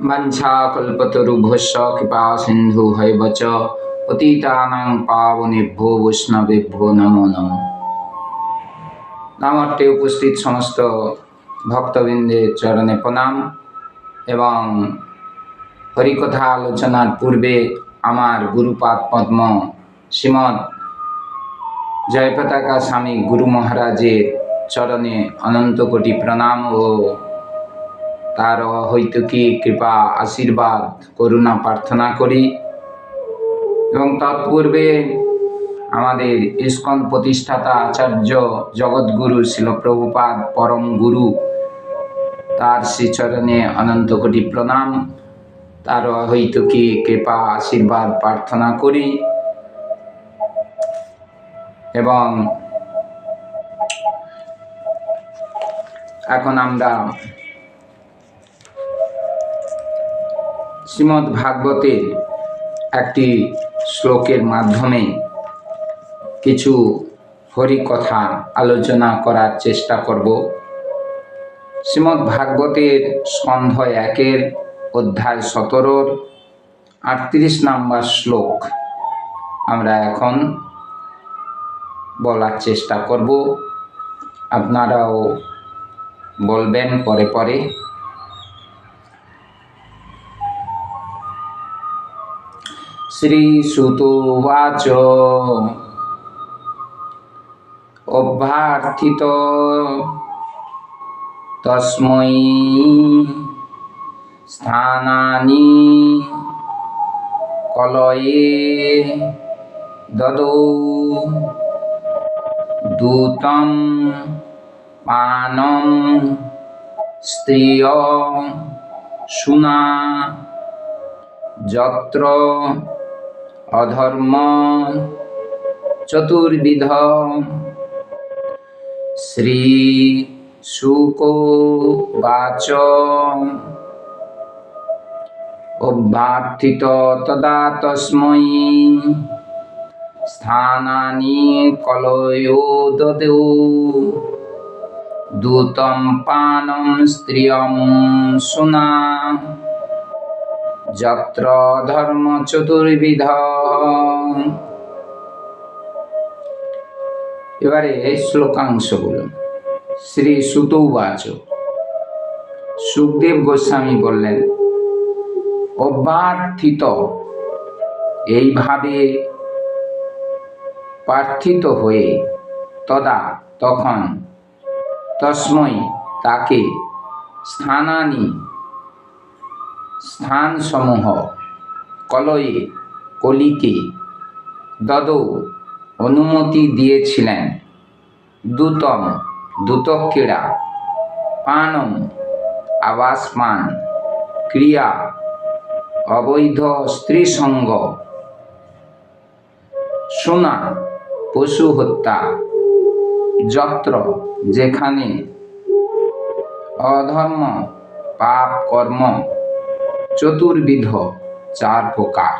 বাঞ্ছা কল্পতরু ঘোষ কৃপা সিন্ধু হয়বচ অতীতানাং পাবনেভ্য বৈষ্ণবেভ্য নমো নম নামার্থে উপস্থিত সমস্ত ভক্তবৃন্দের চরণে প্রণাম এবং হরিকথা আলোচনার পূর্বে আমার গুরুপাদ পদ্ম শ্রীমৎ জয়পতাকা স্বামী গুরু মহারাজের চরণে অনন্ত কোটি প্রণাম ও তার অহৈতুকী কৃপা, আশীর্বাদ, করুণা প্রার্থনা করি। এবং তৎপূর্বে আমাদের ইস্কন প্রতিষ্ঠাতা আচার্য জগৎগুরু শিলপ্রভুপাদ পরম গুরু, তার শ্রীচরণে অনন্ত কোটি প্রণাম। তার অহৈতুকী কৃপা, আশীর্বাদ প্রার্থনা করি। এবং এখন আমরা শ্রীমদ্ ভাগবতের একটি শ্লোকের মাধ্যমে কিছু হরিকথা আলোচনা করার চেষ্টা করব। শ্রীমদ্ ভাগবতের স্কন্ধ একের অধ্যায় সতেরোর আটত্রিশ নাম্বার শ্লোক আমরা এখন বলার চেষ্টা করব। আপনারাও বলবেন পরে পরে। শ্রীসুতোবাচ অভ্যর্থিত তস্मै স্থানানি কলয়ে দদৌ। দূতম পানম স্ত্রিয় সুনা যত্র অধর্ম চতুর্বিধ। শ্রী শুকোবাচ অভ্যর্থিত তদা তস্मै স্থানানি কলয়ো দদেও দূতম পানম স্ত্রিয়ম সুনা। যত্র ধর্ম চতুর্বিধ। এবারে শ্লোকাংশগুলো। শ্রী সুতৌবাচ সুখদেব গোস্বামী বললেন অভ্যর্থিত এইভাবে প্রার্থিত হয়ে তদা তখন তস্ময় তাকে স্থানানি স্থানসমূহ কলয়ে কলিকে, দদ অনুমতি দিয়েছিলেন। দূতম, দূতক্রীড়া, পানম, আবাসমান, ক্রিয়া, অবৈধ স্ত্রী সঙ্গ সোনা পশু হত্যা যত্র, যেখানে অধর্ম, পাপ কর্ম চতুর্বিধ চার প্রকার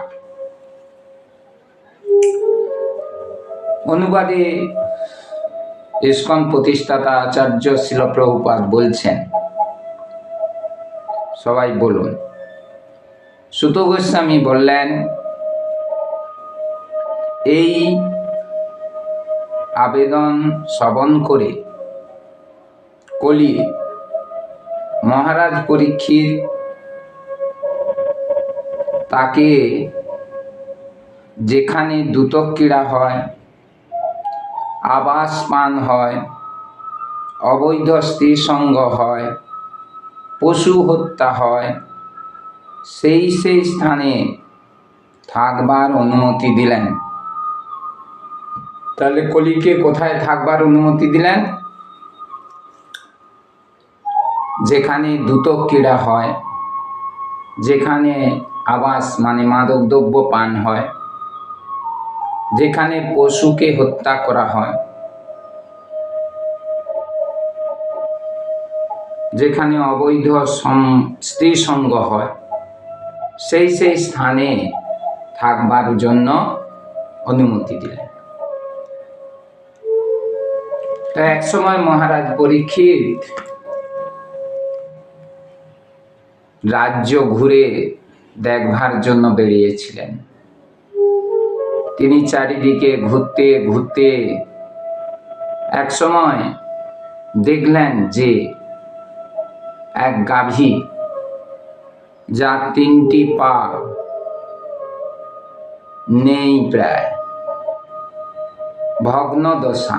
অনুবাদে ইস্কন প্রতিষ্ঠাতা আচার্য শিলপ্রভুপাদ বলছেন, সবাই বলুন। সুত গোস্বামী বললেন, এই আবেদন শ্রবণ করে কলি মহারাজ পরীক্ষিত তাকে যেখানে ক্রীড়া হয় আবাস পান হয়, অবৈধ স্ত্রী সঙ্গ হয়, পশু হত্যা হয়, সেই সেই স্থানে থাকবার অনুমতি দিলেন। তাহলে কলিকে কোথায় থাকবার অনুমতি দিলেন? যেখানে দ্রুত ক্রীড়া হয়, যেখানে আবাস মানে মাদক দ্রব্য পান হয়, যেখানে পশুকে হত্যা করা হয়। যেখানে অবৈধ স্ত্রী সঙ্গ হয়, সেই সেই স্থানে থাকবার জন্য অনুমতি দিলেন। তো এক সময় মহারাজ পরীক্ষিত রাজ্য ঘুরে দেখবার জন্য বেরিয়েছিলেন। তিনি চারিদিকে ঘুরতে ঘুরতে এক সময় দেখলেন যে এক গাভী যা তিনটি পা নেই প্রায়। ভগ্ন দশা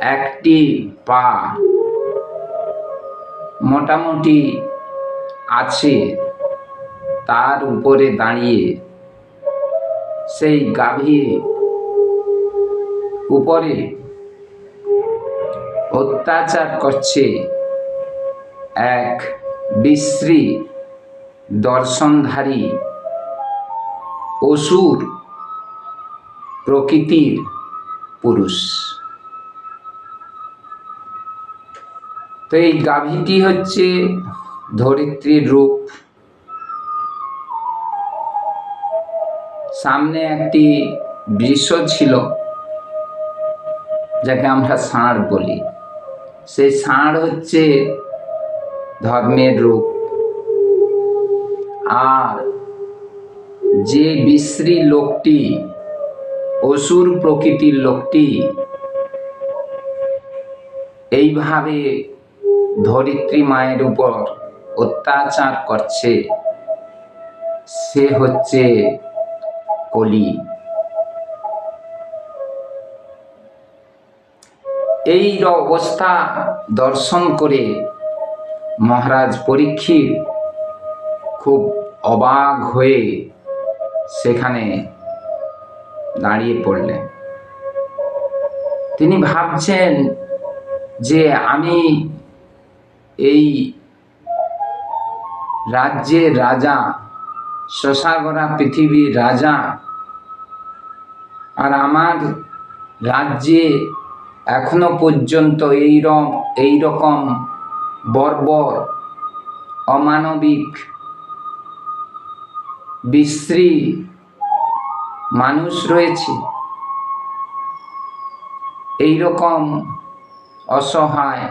একটি পা মোটামুটি আছে। তার উপরে দাঁড়িয়ে সেই গাভীর উপরে অত্যাচার করছে এক বিশ্রী দর্শনধারী অসুর প্রকৃতির পুরুষ। তো এই গাভীটি হচ্ছে ধরিত্রীর রূপ। সামনে একটি বৃষ ছিল, যাকে আমরা ষাঁড় বলি। সেই ষাঁড় হচ্ছে ধর্মের রূপ। আর যে বিশ্রী লোকটি, অসুর প্রকৃতির লোকটি, এইভাবে ধরিত্রী মায়ের উপর অত্যাচার করছে, সে হচ্ছে কলি। এই অবস্থা দর্শন করে মহারাজ পরীক্ষিত খুব অবাক হয়ে সেখানে দাঁড়িয়ে পড়লেন। তিনি ভাবছেন যে আমি এই রাজ্যের রাজা শশাগরা পৃথিবীর রাজা। আর আমার রাজ্যে এখনও পর্যন্ত এইরকম এইরকম বর্বর, অমানবিক, বিশ্রী মানুষ রয়েছে। এইরকম অসহায়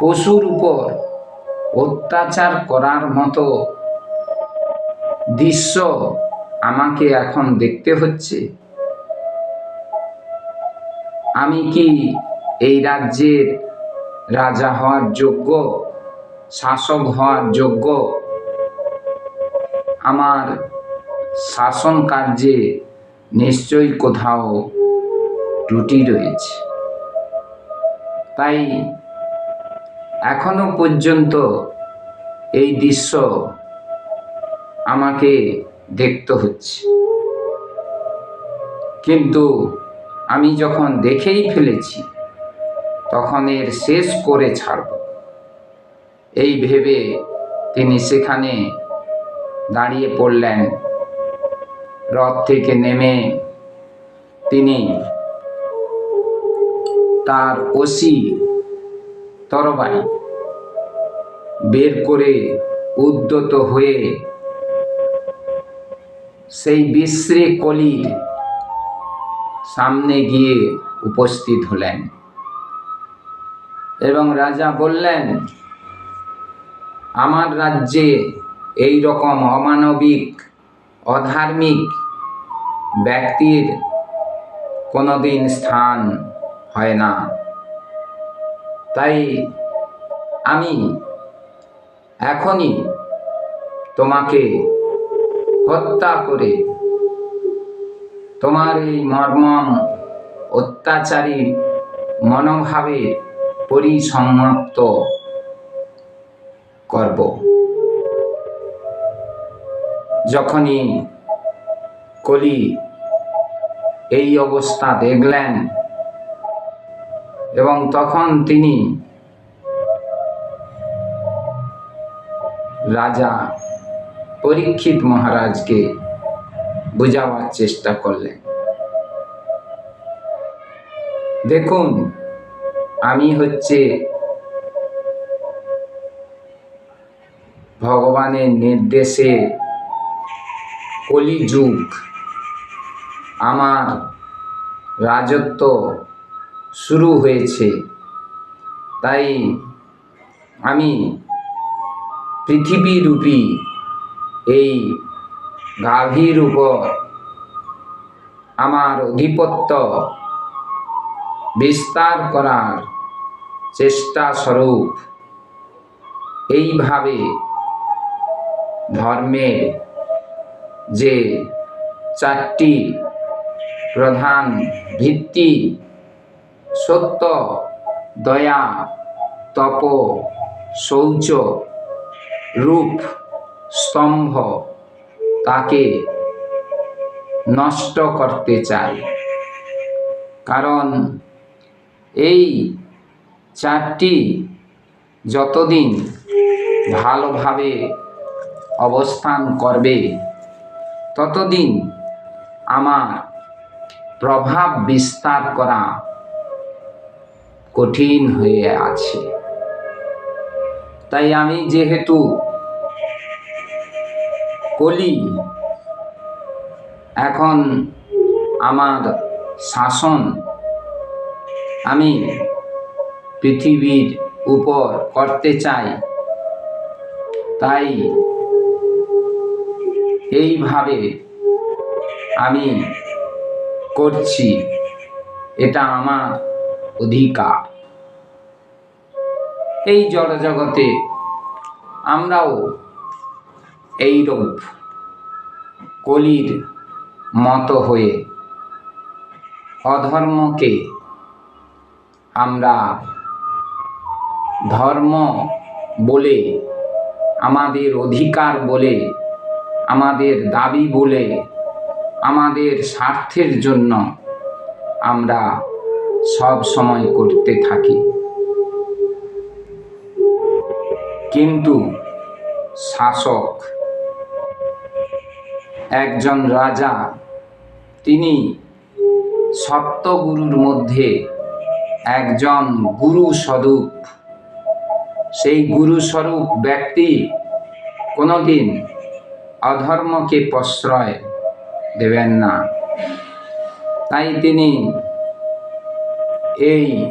পশুর উপর অত্যাচার করার মতো দৃশ্য আমাকে এখন দেখতে হচ্ছে। আমি কি এই রাজ্যের রাজা হওয়ার যোগ্য, শাসক হওয়ার যোগ্য? আমার শাসন কার্যে নিশ্চয়ই কোথাও ত্রুটি রয়েছে। তাই এখনও পর্যন্ত এই দৃশ্য আমাকে দেখতে হচ্ছে। কিন্তু আমি যখন দেখেই ফেলেছি, তখন এর শেষ করে ছাড়ব। এই ভেবে তিনি সেখানে দাঁড়িয়ে পড়লেন। রথ থেকে নেমে তিনি তার ওসি তরবারি বের করে উদ্যত হয়ে সেই বিশ্রী কলির সামনে গিয়ে উপস্থিত হলেন এবং রাজা বললেন, আমার রাজ্যে এই রকম অমানবিক, অধার্মিক ব্যক্তির কোনোদিন স্থান হয় না। তাই আমি এখনই তোমাকে হত্যা করে। তোমার এই মর্মম অত্যাচারী মনোভাবে পরিসমাপ্ত করব। যখনই কলি এই অবস্থা দেখলেন এবং তখন তিনি রাজা পরীক্ষিত মহারাজকে বোঝাবার চেষ্টা করলেন। দেখুন, আমি হচ্ছে ভগবানের নির্দেশে কলিযুগ আমার রাজত্ব শুরু হয়েছে। তাই আমি পৃথিবীরূপী এই গাভীর উপর আমার অধিপত্য বিস্তার করার চেষ্টা স্বরূপ এইভাবে ধর্মের যে চারটি প্রধান ভিত্তি, সত্য, দয়া, তপ, শৌচ, রূপ স্তম্ভ তাকে নষ্ট করতে চাই কারণ এই চারটি যতদিন ভালোভাবে অবস্থান করবে, ততদিন আমার প্রভাব বিস্তার করা কঠিন হয়ে আছে। তাই আমি যেহেতু কলি। এখন আমার শাসন। আমি পৃথিবীর উপর করতে চাই। তাই এইভাবে আমি করছি। এটা আমার অধিকার। এই জড়জগতে আমরাও এইরূপ কলির মতো হয়ে অধর্মকে আমরা ধর্ম বলে, আমাদের অধিকার বলে, আমাদের দাবি বলে, আমাদের স্বার্থের জন্য আমরা সব সময় করতে থাকি। কিন্তু শাসক একজন রাজা। তিনি সপ্তগুরুর মধ্যে একজন গুরু স্বরূপ। সেই গুরু স্বরূপ ব্যক্তি কোনোদিন অধর্মকে প্রশ্রয় দেবেন না। তাই তিনি এই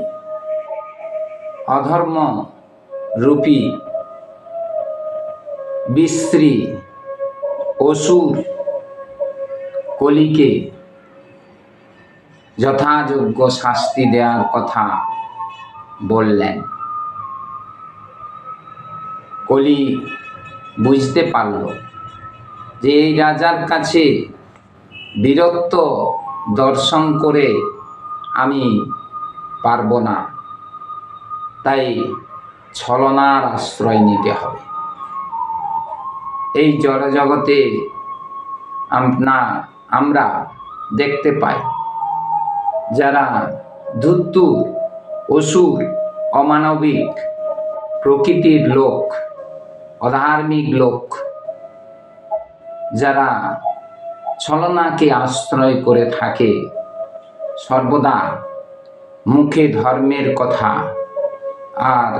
অধর্ম রূপী, বিশ্রী, অসুর কলিকে যথাযোগ্য শাস্তি দেওয়ার কথা বললেন। কলি বুঝতে পারল যে এই রাজার কাছে বীরত্ব দর্শন করে আমি পারব না। তাই ছলনার আশ্রয় নিতে হবে। এই জড়জগতে আপনা আমরা দেখতে পাই। যারা ধূর্তু অসুর, অমানবিক প্রকৃতির লোক, অধার্মিক লোক, যারা ছলনাকে আশ্রয় করে থাকে, সর্বদা মুখে ধর্মের কথা আর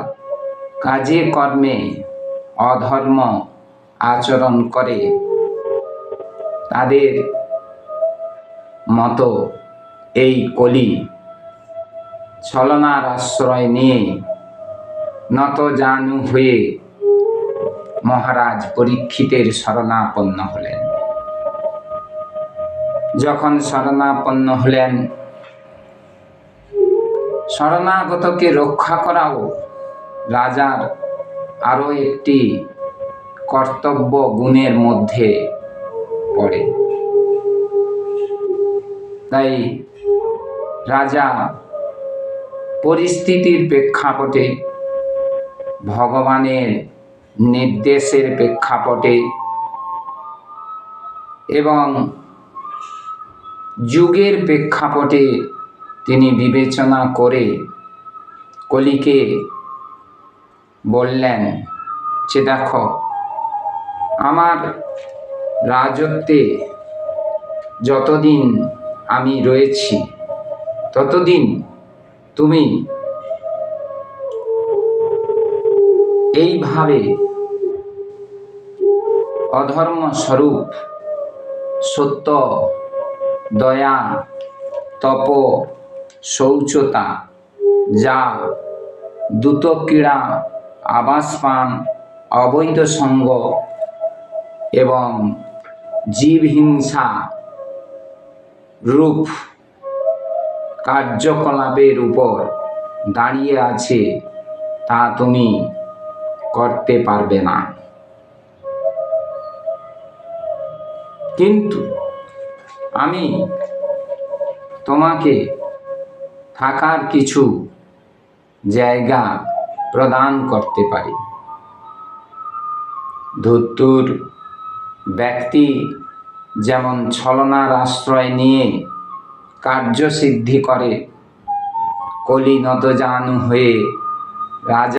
কাজে কর্মে অধর্ম আচরণ করে। তাদের মতো এই কলি ছলনার আশ্রয় নিয়ে নত জানু হয়ে মহারাজ পরীক্ষিতের শরণাপন্ন হলেন। যখন শরণাপন্ন হলেন, শরণাগতকে রক্ষা করাও রাজার আরও একটি কর্তব্য গুণের মধ্যে পড়ে। তাই রাজা পরিস্থিতির প্রেক্ষাপটে, ভগবানের নির্দেশের প্রেক্ষাপটে এবং যুগের প্রেক্ষাপটে তিনি বিবেচনা করে কলিকে বললেন, যে দেখো, আমার রাজত্বে যতদিন আমি রয়েছি। ততদিন তুমি এইভাবে অধর্ম স্বরূপ, সত্য, দয়া, তপ, শৌচতা যা দ্রুত ক্রীড়া আবাস পান অবৈধ সঙ্গ এবং জীবহিংসা রূপ কার্যকলাপের উপর দাঁড়িয়ে আছে, তা তুমি করতে পারবে না। কিন্তু আমি তোমাকে থাকার কিছু জায়গা প্রদান করতে পারি। ধুত্তুর ব্যক্তি যেমন ছলনার আশ্রয় নিয়ে কার্যসিদ্ধি করে কলিনত নতজানু হয়ে রাজা